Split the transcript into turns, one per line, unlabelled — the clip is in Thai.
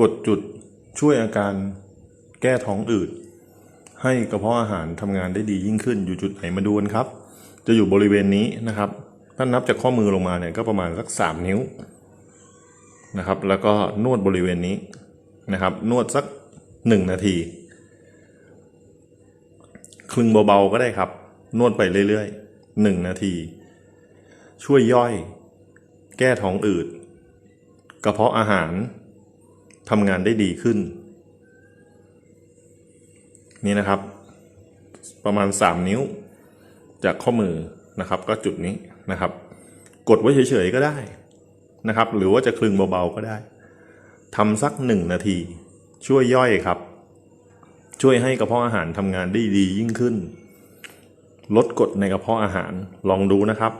กดจุดช่วยอาการแก้ท้องอืด ให้กระเพาะอาหารทำงานได้ดียิ่งขึ้นอยู่จุดไหนมาดูกันครับ จะอยู่บริเวณนี้นะครับ ถ้านับจากข้อมือลงมาเนี่ยก็ประมาณสักสามนิ้วนะครับแล้วก็นวดบริเวณนี้นะครับ นวดสักหนึ่งนาทีคลึงเบาๆก็ได้ครับ นวดไปเรื่อยๆหนึ่งนาที ช่วยย่อย แก้ท้องอืด กระเพาะอาหาร ทำงานได้ดีขึ้น นี่นะครับ ประมาณ 3 นิ้ว จากข้อมือนะครับ ก็จุดนี้นะครับ กดไว้เฉยๆก็ได้นะครับ หรือว่าจะคลึงเบาๆก็ได้ทำสักหนึ่งนาที ช่วยย่อยครับ ช่วยให้กระเพาะอาหารทำงานได้ดียิ่งขึ้น ลดกดในกระเพาะอาหารลองดูนะครับ